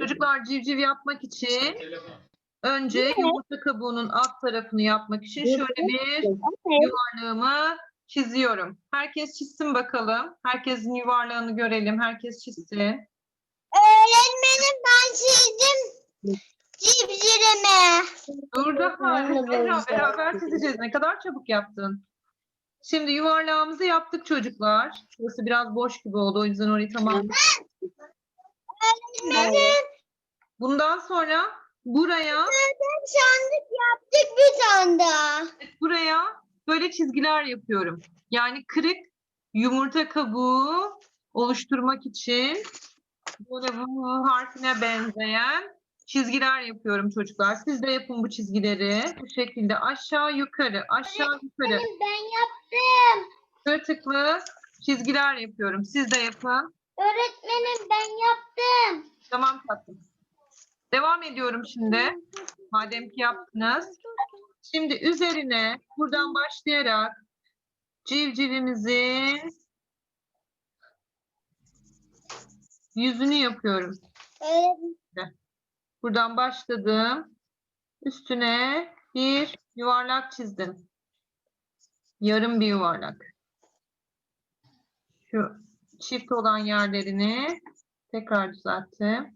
Çocuklar civciv yapmak için önce yumurta kabuğunun alt tarafını yapmak için şöyle bir yuvarlağımı çiziyorum. Herkes çizsin bakalım. Herkesin yuvarlağını görelim. Herkes çizsin. Öğretmenim ben çizdim. Cipcirimi. Dur daha. Beraber yaptım. çizeceğiz. Ne kadar çabuk yaptın. Şimdi yuvarlağımızı yaptık çocuklar. Şurası biraz boş gibi oldu. O yüzden orayı tamam. Öğretmenim Bundan sonra buraya sandık yaptık bir tane daha. buraya böyle çizgiler yapıyorum. Yani kırık yumurta kabuğu oluşturmak için böyle bu harfine benzeyen çizgiler yapıyorum çocuklar. Siz de yapın bu çizgileri. Bu şekilde aşağı yukarı aşağı yukarı Ben yaptım. tırtıklı çizgiler yapıyorum. Siz de yapın. Öğretmenim ben yaptım. Tamam tatlım. Devam ediyorum şimdi. Madem ki yaptınız. Şimdi üzerine buradan başlayarak civcivimizin yüzünü yapıyorum. Öğretmenim Buradan başladım. Üstüne bir yuvarlak çizdim. Yarım bir yuvarlak. Şu çift olan yerlerini tekrar düzelttim.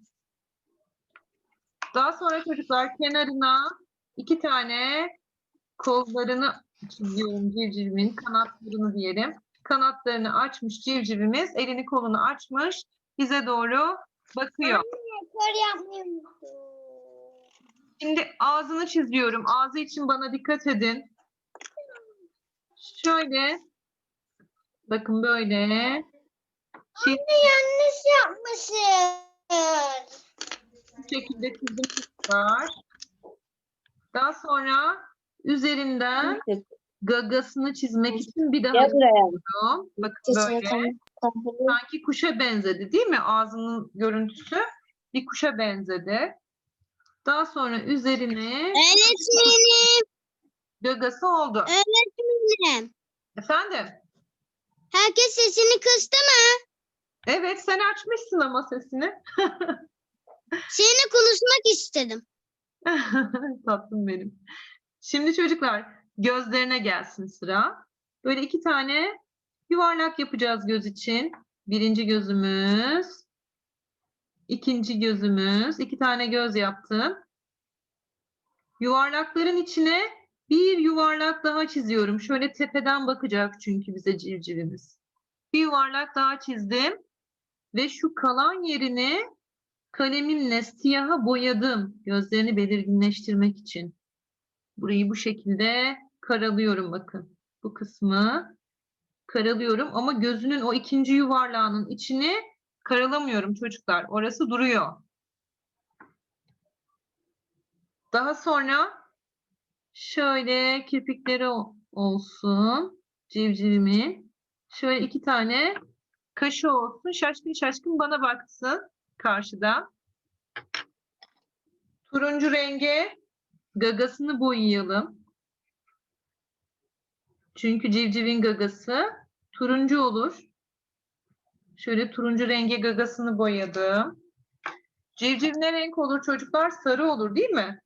Daha sonra çocuklar kenarına iki tane kollarını çiziyorum civcivimin kanatlarını diyelim. Kanatlarını açmış civcivimiz elini kolunu açmış bize doğru bakıyor. Kör yapmayı unuttum. Şimdi ağzını çiziyorum. Ağzı için bana dikkat edin. Şöyle. Bakın böyle. Çiz, Yanlış yapmışız. bu şekilde çizdim çocuklar. Daha sonra üzerinden gagasını çizmek için bir daha çiziyorum. Bakın böyle. Sanki kuşa benzedi değil mi? Ağzının görüntüsü bir kuşa benzedi. Daha sonra üzerine Öğretmenim. gagası oldu. Öğretmenim. Efendim? Herkes sesini kıstı mı? Evet sen açmışsın ama sesini. Seninle konuşmak istedim. Tatlım benim. Şimdi çocuklar gözlerine gelsin sıra. Böyle iki tane yuvarlak yapacağız göz için. Birinci gözümüz. İkinci gözümüz. iki tane göz yaptım. Yuvarlakların içine bir yuvarlak daha çiziyorum. Şöyle tepeden bakacak çünkü bize civcivimiz. Bir yuvarlak daha çizdim. Ve şu kalan yerini kalemimle siyaha boyadım. Gözlerini belirginleştirmek için. Burayı bu şekilde karalıyorum bakın. Bu kısmı karalıyorum ama gözünün o ikinci yuvarlağının içini karalamıyorum çocuklar. Orası duruyor. Daha sonra şöyle kirpikleri olsun civcivimin. Şöyle iki tane kaşı olsun. Şaşkın şaşkın bana baksın karşıda. Turuncu renge gagasını boyayalım. Çünkü civcivin gagası turuncu olur. Şöyle turuncu renge gagasını boyadım. Civciv ne renk olur çocuklar? Sarı olur değil mi?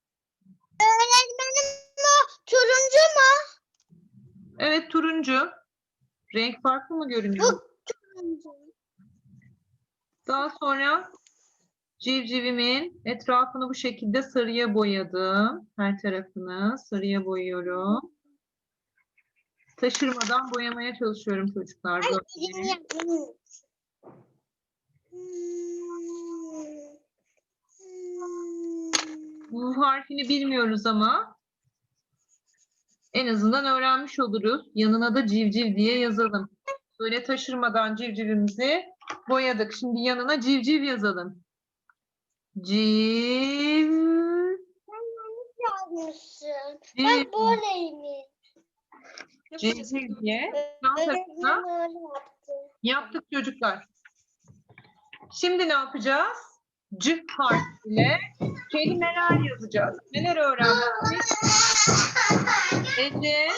Öğretmenim o turuncu mu? Evet turuncu. Renk farklı mı görünüyor? Turuncu. Daha sonra civcivimin etrafını bu şekilde sarıya boyadım. Her tarafını sarıya boyuyorum. Taşırmadan boyamaya çalışıyorum çocuklar. Ay, Böyle. elimi yapmayı unuttum. Hmm. Hmm. Bu harfini bilmiyoruz ama en azından öğrenmiş oluruz. Yanına da civciv diye yazalım. Böyle taşırmadan civcivimizi boyadık. Şimdi yanına civciv yazalım. Civ. Yazmışsın. civ- Bak böyleymiş. Civciv diye yaptık çocuklar. Şimdi ne yapacağız? C harfiyle kelimeler yazacağız. Neler öğrendik? Ece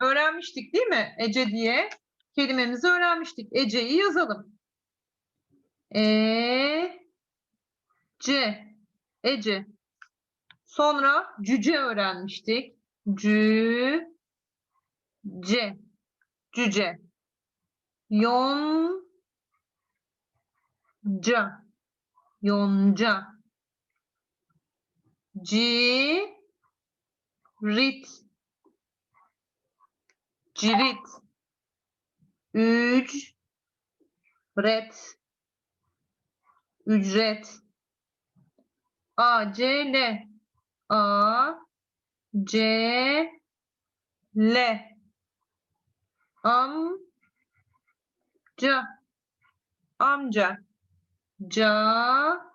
öğrenmiştik değil mi? Ece diye kelimemizi öğrenmiştik. Ece'yi yazalım. E C Ece. Sonra cüce öğrenmiştik. Cü C cüce. Yon ca yonca. Rit cirit. Ret ücret. A C L. A C L. Am ca amca ca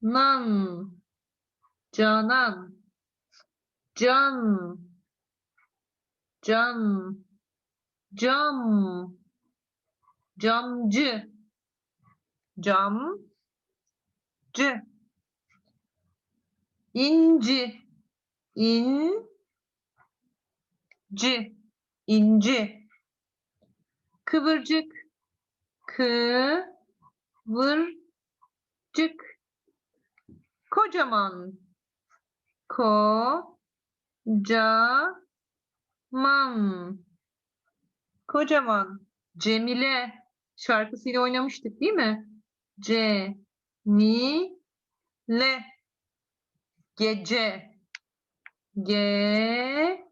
nan canan. Can. Can. Cam. Camcı. Camcı. İnci. İnci. İnci. Kıvırcık kıvırcık kocaman. Ko ca man kocaman. Cemile şarkısıyla oynamıştık değil mi? C mi le gece. Ge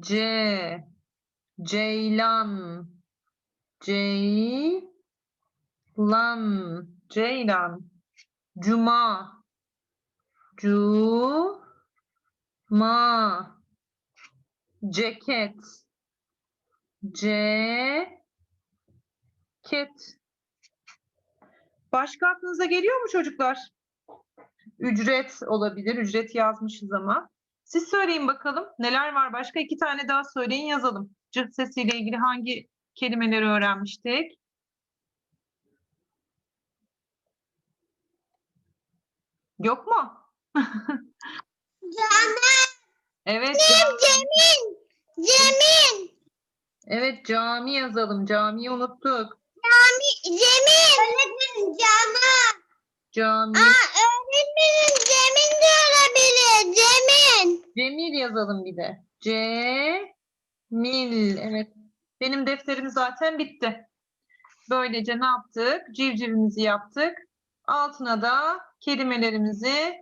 ce ceylan ceylan ceylan cuma cu ma ceket ceket Başka aklınıza geliyor mu çocuklar? Ücret olabilir. Ücret yazmışız ama. Siz söyleyin bakalım. Neler var? Başka iki tane daha söyleyin yazalım. Cırt sesiyle ilgili hangi kelimeleri öğrenmiştik? Yok mu? Canan. Evet. ca- Cemin. Cemin. Evet cami yazalım. Camiyi unuttuk. Cemin. Öğretmenim Canan. Cami. Aa öğretmenim Cemin de olabilir. Cemin. Cemil yazalım bir de. Cemil. Evet. Benim defterim zaten bitti. Böylece ne yaptık? Civcivimizi yaptık. Altına da kelimelerimizi